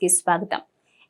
కి స్వాగతం.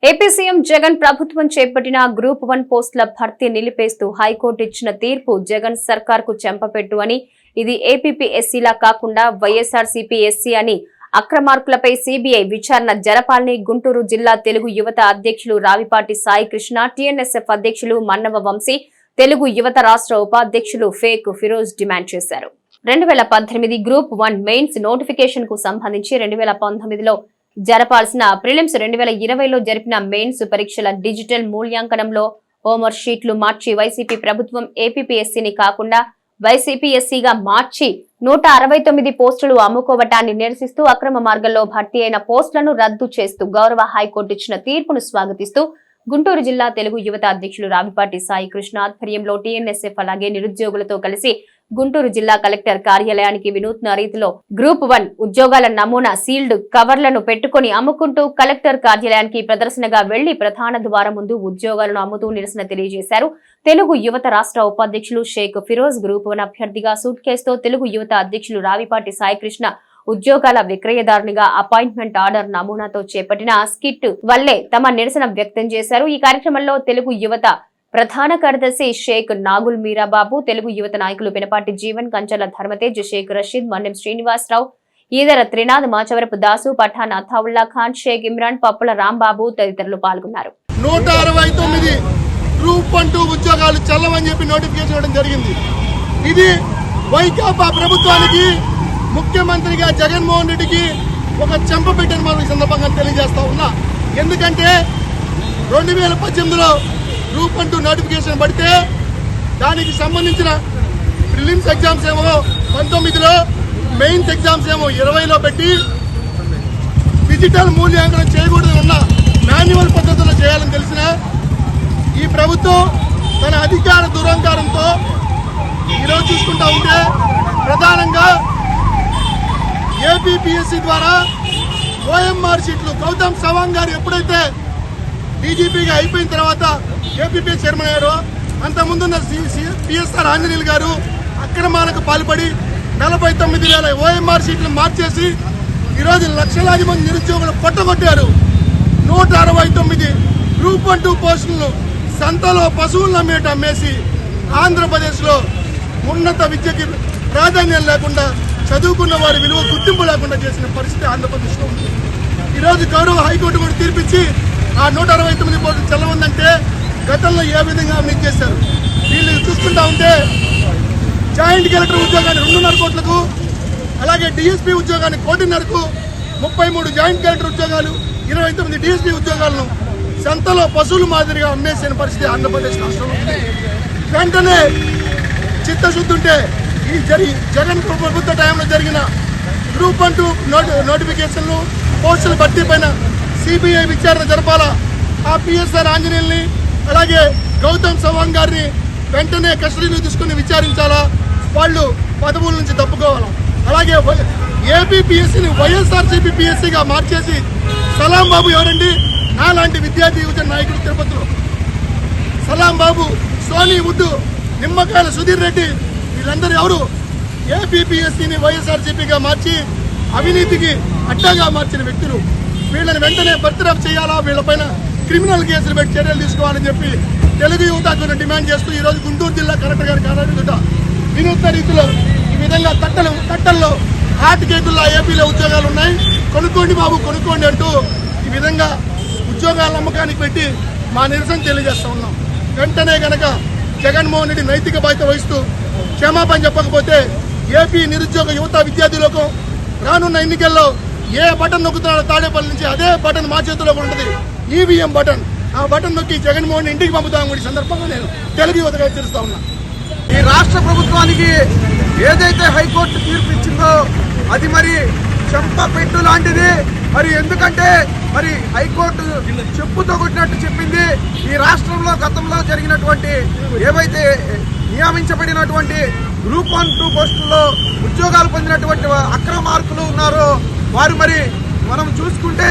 AP CM Jagan ప్రభుత్వం చేపట్టిన గ్రూప్ వన్ పోస్టుల భర్తీ నిలిపేస్తూ హైకోర్టు ఇచ్చిన తీర్పు జగన్ సర్కార్కు చెంపపెట్టు అని ఇది ఏపీపీ ఎస్సీలా కాకుండా వైఎస్ఆర్సీపీ ఎస్సీ అని అక్రమార్కులపై సిబిఐ విచారణ జరపాలని గుంటూరు జిల్లా తెలుగు యువత అధ్యక్షులు రావిపాటి సాయి కృష్ణ టీఎన్ఎస్ఎఫ్ అధ్యక్షులు మన్నవ వంశీ తెలుగు యువత రాష్ట్ర ఉపాధ్యక్షులు ఫేక్ ఫిరోజ్ డిమాండ్ చేశారు. రెండు వేల పద్దెనిమిది గ్రూప్ వన్ మెయిన్స్ నోటిఫికేషన్కు సంబంధించి రెండు వేల పంతొమ్మిదిలో జరపాల్సిన ప్రిలిమ్స్ రెండు వేల ఇరవైలో జరిపిన మెయిన్స్ పరీక్షల డిజిటల్ మూల్యాంకనంలో హోంవర్క్ షీట్లు మార్చి వైసీపీ ప్రభుత్వం ఏపీఎస్సీని కాకుండా వైసీపీఎస్సీగా మార్చి నూట అరవై తొమ్మిది పోస్టులు అమ్ముకోవటాన్ని నిరసిస్తూ అక్రమ మార్గంలో భర్తీ అయిన పోస్టులను రద్దు చేస్తూ గౌరవ హైకోర్టు ఇచ్చిన తీర్పును స్వాగతిస్తూ గుంటూరు జిల్లా తెలుగు యువత అధ్యక్షులు రావిపాటి సాయి కృష్ణ ఆధ్వర్యంలో టీఎన్ఎస్ఎఫ్ అలాగే నిరుద్యోగులతో కలిసి గుంటూరు జిల్లా కలెక్టర్ కార్యాలయానికి వినూత్న రీతిలో గ్రూప్ వన్ ఉద్యోగాల నమూనా సీల్డ్ కవర్లను పెట్టుకుని అమ్ముకుంటూ కలెక్టర్ కార్యాలయానికి ప్రదర్శనగా వెళ్ళి ప్రధాన ద్వారం ముందు ఉద్యోగాలను అమ్ముతూ నిరసన తెలియజేశారు. తెలుగు యువత రాష్ట్ర ఉపాధ్యక్షులు షేక్ ఫిరోజ్ గ్రూప్ వన్ అభ్యర్థిగా సూట్ కేసుతో తెలుగు యువత అధ్యక్షులు రావిపాటి సాయికృష్ణ ఉద్యోగాల విక్రయదారునిగా అపాయింట్మెంట్ ఆర్డర్ నమూనాతో చేపట్టిన స్కిట్ వల్లే తమ నిరసన వ్యక్తం చేశారు. ఈ కార్యక్రమంలో తెలుగు యువత ప్రధాన కార్యదర్శి షేక్ నాగుల్ మీరాబాబు తెలుగు యువత నాయకులు పినపాటి జీవన్ కంచల ధర్మతేజ్ షేక్ రషీద్ మన్నెం శ్రీనివాసరావు ఈదర త్రినాథ్ మాచవరపు దాసు పఠాన్ అథావుల్లా ఖాన్ షేక్ ఇమ్రాన్ పప్పుల రాంబాబు తదితరులు పాల్గొన్నారు. నూట అరవై తొమ్మిది గ్రూప్ వన్ టూ ఉద్యోగాలు చెల్లమని చెప్పి నోటిఫికేషన్ ఇవ్వడం జరిగింది. ఇది వైకాపా ప్రభుత్వానికి ముఖ్యమంత్రిగా జగన్మోహన్ రెడ్డికి ఒక చెంప పెట్టని మనం ఈ సందర్భంగా తెలియజేస్తా ఉన్నా. ఎందుకంటే రెండు వేల పద్దెనిమిదిలో గ్రూప్ నోటిఫికేషన్ పడితే దానికి సంబంధించిన ప్రిలిమ్స్ ఎగ్జామ్స్ ఏమో పంతొమ్మిదిలో మెయిన్స్ ఎగ్జామ్స్ ఏమో ఇరవైలో పెట్టి డిజిటల్ మూల్యాంకనం చేయకూడదని ఉన్న మాన్యువల్ పద్ధతిలో చేయాలని తెలిసిన ఈ ప్రభుత్వం తన అధికార దురంకారంతో ఈరోజు చూసుకుంటా ఉంటే ప్రధానంగా ఏపీపీఎస్సీ ద్వారా ఓఎంఆర్ సీట్లు గౌతమ్ సవాంగ్ గారు ఎప్పుడైతే డీజీపీగా అయిపోయిన తర్వాత ఏపీపీ చైర్మన్ అయ్యారో అంతకుముందున్న పిఎస్ఆర్ ఆంజనేయులు గారు అక్రమాలకు పాల్పడి నలభై తొమ్మిది వేల ఓఎంఆర్ సీట్లు మార్చేసి ఈరోజు లక్షలాది మంది నిరుద్యోగులు పట్టగొట్టారు నూట అరవై తొమ్మిది గ్రూప్ వన్ టూ పోస్టులను సంతలో పశువులను అమ్మేట అమ్మేసి ఆంధ్రప్రదేశ్లో ఉన్నత విద్యకి ప్రాధాన్యం లేకుండా చదువుకున్న వారి విలువ గుర్తింపు లేకుండా చేసిన పరిస్థితి ఆంధ్రప్రదేశ్లో ఉంది. ఈరోజు గౌరవ హైకోర్టు కూడా తీర్పిచ్చి ఆ నూట అరవై తొమ్మిది కోట్లు చెల్లవుందంటే గతంలో ఏ విధంగా అవినీతి చేశారు? వీళ్ళు చూసుకుంటా ఉంటే జాయింట్ కలెక్టర్ ఉద్యోగాన్ని రెండున్నర కోట్లకు అలాగే డిఎస్పీ ఉద్యోగాన్ని కోటిన్నరకు ముప్పై మూడు జాయింట్ కలెక్టర్ ఉద్యోగాలు ఇరవై తొమ్మిది డిఎస్పీ ఉద్యోగాలను సంతలో పశువుల మాదిరిగా అమ్మేసిన పరిస్థితి ఆంధ్రప్రదేశ్ రాష్ట్రంలో వెంటనే చిత్తశుద్ధి ఉంటే ఈ జరి జగన్ ప్రభుత్వ టైంలో జరిగిన గ్రూప్ వన్ టూ నోటి నోటిఫికేషన్లు పోస్టుల భర్తీ పైన సిబిఐ విచారణ జరపాలా ఆ పిఎస్ఆర్ ఆంజనేయుల్ని అలాగే గౌతమ్ సవాంగ్ గారిని వెంటనే కస్టడీలో తీసుకుని విచారించాలా? వాళ్ళు పదవుల నుంచి తప్పుకోవాలా? అలాగే ఏపీపీఎస్సీని వైఎస్ఆర్సీపీ పిఎస్సీగా మార్చేసి సలాం బాబు ఎవరండి? నాలాంటి విద్యార్థి యువజన నాయకుడు తిరుపతిలో. సలాం బాబు సోనీ వుడ్ నిమ్మకాయల సుధీర్ రెడ్డి వీళ్ళందరూ ఎవరు? ఏపీపీఎస్సీని వైఎస్ఆర్సీపీగా మార్చి అవినీతికి అడ్డాగా మార్చిన వ్యక్తులు. వీళ్ళని వెంటనే బర్తరఫ్ చేయాలా? వీళ్ళపైన క్రిమినల్ కేసులు పెట్టి చర్యలు తీసుకోవాలని చెప్పి తెలుగు యువత డిమాండ్ చేస్తూ ఈరోజు గుంటూరు జిల్లా కలెక్టర్ గారి కార్యాలయం వినూత్న రీతిలో ఈ విధంగా తట్టలు తట్టల్లో హాట్ కేకుల్లో ఏపీలో ఉద్యోగాలు ఉన్నాయి. కొనుక్కోండి బాబు కొనుక్కోండి అంటూ ఈ విధంగా ఉద్యోగాల నమ్మకానికి పెట్టి మా నిరసన తెలియజేస్తా ఉన్నాం. వెంటనే కనుక జగన్మోహన్ రెడ్డి నైతిక బాధ్యత వహిస్తూ క్షమాపణ చెప్పకపోతే ఏపీ నిరుద్యోగ యువత విద్యార్థులకు రానున్న ఎన్నికల్లో ఏ బటన్ నొక్కుతున్నాడో తాడేపల్లి నుంచి అదే బటన్ మా చేతిలో ఉంటుంది. EVM button. ఆ బటన్ నొక్కి జగన్మోహన్ ఇంటికి పంపుతాము ఈ సందర్భంగా నేను తెలుగు యువతగా హెచ్చరిస్తా ఉన్నా. ఈ రాష్ట్ర ప్రభుత్వానికి ఏదైతే హైకోర్టు తీర్పు ఇచ్చిందో అది మరి చెంప పెట్టు లాంటిది. మరి ఎందుకంటే మరి హైకోర్టు చెప్పుతో కొట్టినట్టు చెప్పింది. ఈ రాష్ట్రంలో గతంలో జరిగినటువంటి ఏవైతే నియమించబడినటువంటి గ్రూప్ వన్ టూ పోస్టుల్లో ఉద్యోగాలు పొందినటువంటి అక్రమార్కులు ఉన్నారో. వారు మరి మనం చూసుకుంటే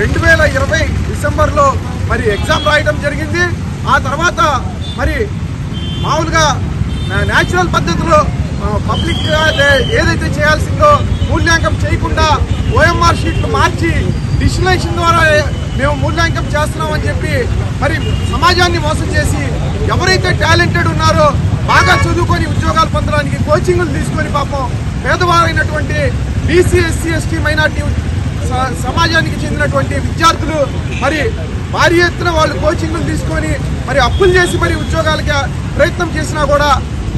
రెండు వేల ఇరవై డిసెంబర్లో మరి ఎగ్జామ్ రాయడం జరిగింది. ఆ తర్వాత మరి మామూలుగా న్యాచురల్ పద్ధతిలో పబ్లిక్ ఏదైతే చేయాల్సిందో మూల్యాంకనం చేయకుండా ఓఎంఆర్ షీట్లు మార్చి డిస్టిలేషన్ ద్వారా మేము మూల్యాంకనం చేస్తున్నామని చెప్పి మరి సమాజాన్ని మోసం చేసి ఎవరైతే టాలెంటెడ్ ఉన్నారో బాగా చదువుకొని ఉద్యోగాలు పొందడానికి కోచింగ్లు తీసుకొని పాపం పేదవారైనటువంటి బీసీ ఎస్సీ ఎస్టీ మైనార్టీ స- సమాజానికి చెందినటువంటి విద్యార్థులు మరి భారీ ఎత్తున వాళ్ళు కోచింగ్లు తీసుకొని మరి అప్పులు చేసి మరి ఉద్యోగాలకి ప్రయత్నం చేసినా కూడా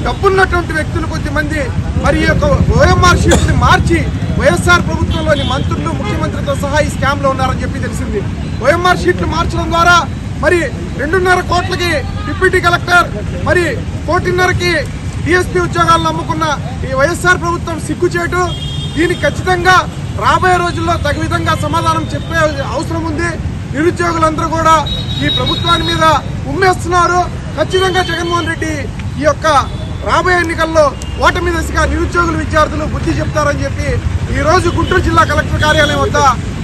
డబ్బున్నటువంటి వ్యక్తులు కొద్దిమంది మరి యొక్క ఓఎంఆర్ షీట్ని మార్చి వైఎస్ఆర్ ప్రభుత్వంలోని మంత్రులు ముఖ్యమంత్రితో సహా ఈ స్కామ్లో ఉన్నారని చెప్పి తెలిసింది. ఓఎంఆర్ షీట్లు మార్చడం ద్వారా మరి రెండున్నర కోట్లకి డిప్యూటీ కలెక్టర్ మరి కోటిన్నరకి డిఎస్పీ ఉద్యోగాలను నమ్ముకున్న ఈ వైఎస్ఆర్ ప్రభుత్వం సిగ్గుచేటు దీనికి ఖచ్చితంగా రాబోయే రోజుల్లో తగు విధంగా సమాధానం చెప్పే అవసరం ఉంది. నిరుద్యోగులందరూ కూడా ఈ ప్రభుత్వాన్ని మీద ఉమ్మేస్తున్నారు. ఖచ్చితంగా జగన్మోహన్ రెడ్డి ఈ యొక్క రాబోయే ఎన్నికల్లో ఓటమి దశగా నిరుద్యోగులు విద్యార్థులు బుద్ధి చెప్తారని చెప్పి ఈ రోజు గుంటూరు జిల్లా కలెక్టర్ కార్యాలయం వద్ద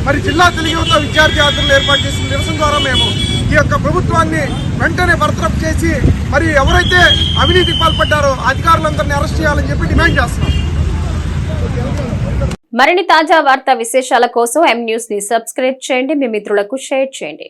మరి జిల్లా తెలుగు యువత విద్యార్థి ఆధ్వర్యంలో ఏర్పాటు చేసిన నిరసన ద్వారా మేము ఈ యొక్క ప్రభుత్వాన్ని వెంటనే బర్తరఫ్ చేసి మరి ఎవరైతే అవినీతికి పాల్పడ్డారో అధికారులందరినీ అరెస్ట్ చేయాలని చెప్పి డిమాండ్ చేస్తున్నాం. మరిన్ని తాజా వార్తా విశేషాల కోసం ఎం న్యూస్ని సబ్స్క్రైబ్ చేయండి. మీ మిత్రులకు షేర్ చేయండి.